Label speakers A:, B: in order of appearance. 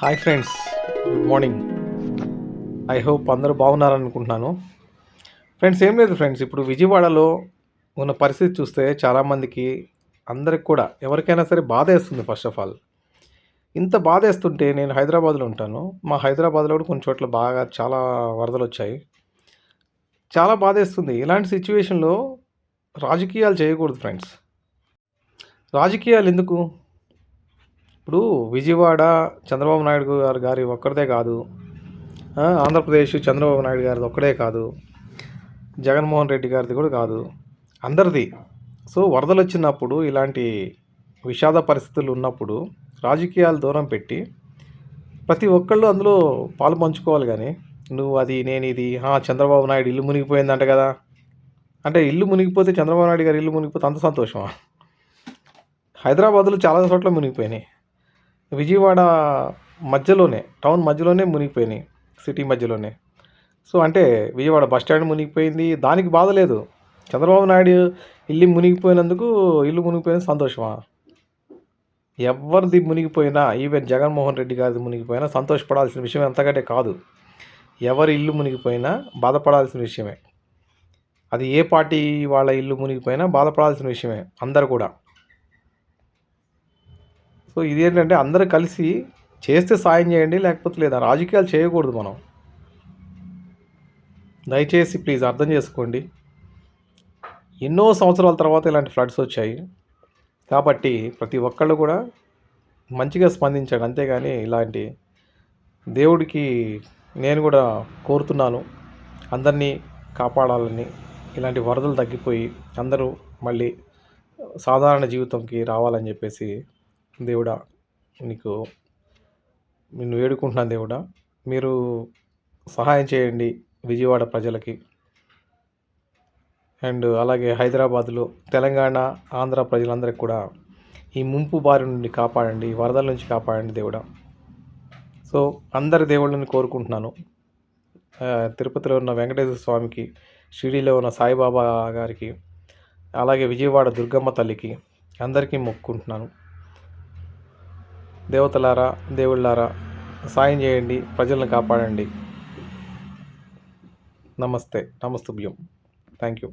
A: Hi friends good morning I hope అందరూ బాగున్నారనుకుంటున్నాను. Friends ఏం లేదు ఫ్రెండ్స్ ఇప్పుడు విజయవాడలో ఉన్న పరిస్థితి చూస్తే చాలామందికి అందరికి కూడా ఎవరికైనా సరే బాధ వేస్తుంది ఫస్ట్ ఆఫ్ ఆల్ ఇంత బాధ వేస్తుంటే నేను హైదరాబాద్లో ఉంటాను. మా హైదరాబాద్లో కూడా కొన్ని చోట్ల బాగా చాలా వరదలు వచ్చాయి. చాలా బాధ వేస్తుంది. ఇలాంటి సిచ్యువేషన్లో రాజకీయాలు చేయకూడదు ఫ్రెండ్స్ రాజకీయాలు ఎందుకు? ఇప్పుడు విజయవాడ చంద్రబాబు నాయుడు గారు గారి ఒక్కరిదే కాదు. ఆంధ్రప్రదేశ్ చంద్రబాబు నాయుడు గారిది ఒక్కడే కాదు. జగన్మోహన్ రెడ్డి గారిది కూడా కాదు. అందరిది. సో వరదలు వచ్చినప్పుడు ఇలాంటి విషాద పరిస్థితులు ఉన్నప్పుడు రాజకీయాలు దూరం పెట్టి ప్రతి ఒక్కళ్ళు అందులో పాలు పంచుకోవాలి కానీ నువ్వు అది నేను ఇది చంద్రబాబు నాయుడు ఇల్లు మునిగిపోయిందంట కదా. అంటే ఇల్లు మునిగిపోతే చంద్రబాబు నాయుడు గారు ఇల్లు మునిగిపోతే అంత సంతోషమా? హైదరాబాద్లో చాలా చోట్ల మునిగిపోయినాయి. విజయవాడ మధ్యలోనే టౌన్ మధ్యలోనే మునిగిపోయినాయి సిటీ మధ్యలోనే. సో అంటే విజయవాడ బస్ స్టాండ్ మునిగిపోయింది. దానికి బాధ లేదు. చంద్రబాబు నాయుడు ఇల్లు మునిగిపోయినందుకు ఇల్లు మునిగిపోయిన సంతోషమా? ఎవరిది మునిగిపోయినా ఈవెన్ జగన్మోహన్ రెడ్డి గారిది మునిగిపోయినా సంతోషపడాల్సిన విషయం ఎంతకంటే కాదు. ఎవరి ఇల్లు మునిగిపోయినా బాధపడాల్సిన విషయమే. అది ఏ పార్టీ వాళ్ళ ఇల్లు మునిగిపోయినా బాధపడాల్సిన విషయమే అందరు కూడా. సో ఇది ఏంటంటే అందరూ కలిసి చేస్తే సాయం చేయండి లేకపోతే లేదా. రాజకీయాలు చేయకూడదు మనం. దయచేసి ప్లీజ్ అర్థం చేసుకోండి. ఎన్నో సంవత్సరాల తర్వాత ఇలాంటి ఫ్లడ్స్ వచ్చాయి. కాబట్టి ప్రతి ఒక్కళ్ళు కూడా మంచిగా స్పందించాడు. అంతేగాని ఇలాంటి దేవుడికి నేను కూడా కోరుతున్నాను. అందరినీ కాపాడాలని ఇలాంటి వరదలు తగ్గిపోయి అందరూ మళ్ళీ సాధారణ జీవితంకి రావాలని చెప్పేసి దేవుడా నీకు నిన్ను వేడుకుంటున్నాను దేవుడా. మీరు సహాయం చేయండి విజయవాడ ప్రజలకి. అండ్ అలాగే హైదరాబాద్లో తెలంగాణ ఆంధ్ర ప్రజలందరికీ కూడా ఈ ముంపు బారి నుండి కాపాడండి ఈ వరదల నుంచి కాపాడండి దేవుడా. సో అందరి దేవుళ్ళని కోరుకుంటున్నాను. తిరుపతిలో ఉన్న వెంకటేశ్వర స్వామికి షిరిడీలో ఉన్న సాయిబాబా గారికి అలాగే విజయవాడ దుర్గమ్మ తల్లికి అందరికీ మొక్కుకుంటున్నాను దేవతలారా దేవుళ్ళారా సాయం చేయండి ప్రజలను కాపాడండి. నమస్తే నమస్తుభ్యం థ్యాంక్ యూ